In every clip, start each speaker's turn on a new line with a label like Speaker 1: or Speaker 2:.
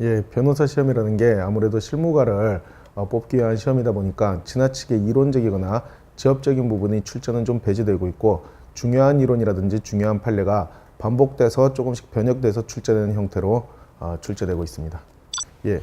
Speaker 1: 예, 변호사 시험이라는 게 아무래도 실무가를 어, 뽑기 위한 시험이다 보니까 지나치게 이론적이거나 지엽적인 부분이 출제는 좀 배제되고 있고 중요한 이론이라든지 중요한 판례가 반복돼서 조금씩 변형돼서 출제되는 형태로 어, 출제되고 있습니다. 예.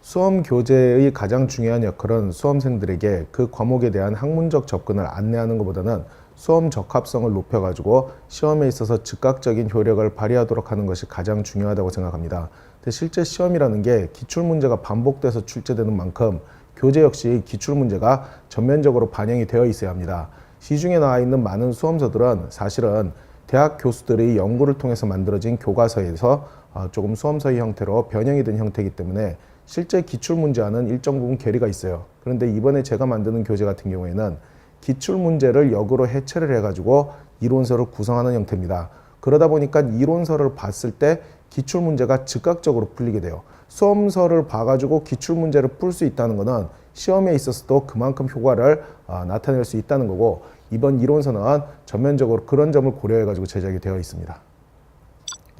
Speaker 1: 수험 교재의 가장 중요한 역할은 수험생들에게 그 과목에 대한 학문적 접근을 안내하는 것보다는 수험 적합성을 높여가지고 시험에 있어서 즉각적인 효력을 발휘하도록 하는 것이 가장 중요하다고 생각합니다. 근데 실제 시험이라는 게 기출 문제가 반복돼서 출제되는 만큼 교재 역시 기출 문제가 전면적으로 반영이 되어 있어야 합니다. 시중에 나와 있는 많은 수험서들은 사실은 대학 교수들의 연구를 통해서 만들어진 교과서에서 어, 조금 수험서의 형태로 변형이 된 형태이기 때문에 실제 기출 문제와는 일정 부분 괴리가 있어요. 그런데 이번에 제가 만드는 교재 같은 경우에는 기출 문제를 역으로 해체를 해가지고 이론서를 구성하는 형태입니다. 그러다 보니까 이론서를 봤을 때 기출 문제가 즉각적으로 풀리게 돼요. 수험서를 봐가지고 기출 문제를 풀 수 있다는 것은 시험에 있어서도 그만큼 효과를 아, 나타낼 수 있다는 거고 이번 이론서는 전면적으로 그런 점을 고려해가지고 제작이 되어 있습니다.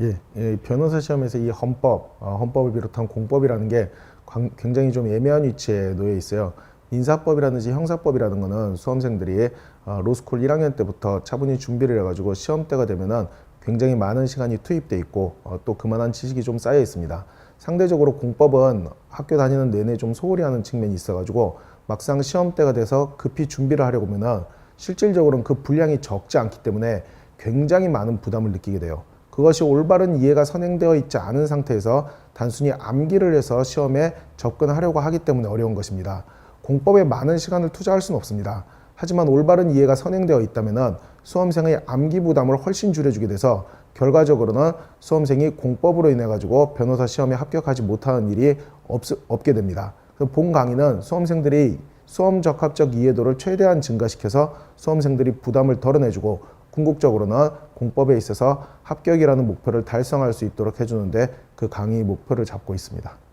Speaker 1: 예, 예, 변호사 시험에서 이 헌법, 어, 헌법을 비롯한 공법이라는 게 광- 굉장히 좀 애매한 위치에 놓여 있어요. 민사법이라든지 형사법이라는 거는 수험생들이 어, 로스쿨 1학년 때부터 차분히 준비를 해가지고 시험 때가 되면은 굉장히 많은 시간이 투입돼 있고 어, 또 그만한 지식이 좀 쌓여 있습니다. 상대적으로 공법은 학교 다니는 내내 좀 소홀히 하는 측면이 있어가지고 막상 시험 때가 돼서 급히 준비를 하려고 하면은 실질적으로는 그 분량이 적지 않기 때문에 굉장히 많은 부담을 느끼게 돼요. 그것이 올바른 이해가 선행되어 있지 않은 상태에서 단순히 암기를 해서 시험에 접근하려고 하기 때문에 어려운 것입니다. 공법에 많은 시간을 투자할 수는 없습니다. 하지만 올바른 이해가 선행되어 있다면 수험생의 암기 부담을 훨씬 줄여주게 돼서 결과적으로는 수험생이 공법으로 인해 가지고 변호사 시험에 합격하지 못하는 일이 없, 없게 됩니다. 본 강의는 수험생들이 수험 적합적 이해도를 최대한 증가시켜서 수험생들이 부담을 덜어내주고 궁극적으로는 공법에 있어서 합격이라는 목표를 달성할 수 있도록 해주는데 그 강의 목표를 잡고 있습니다.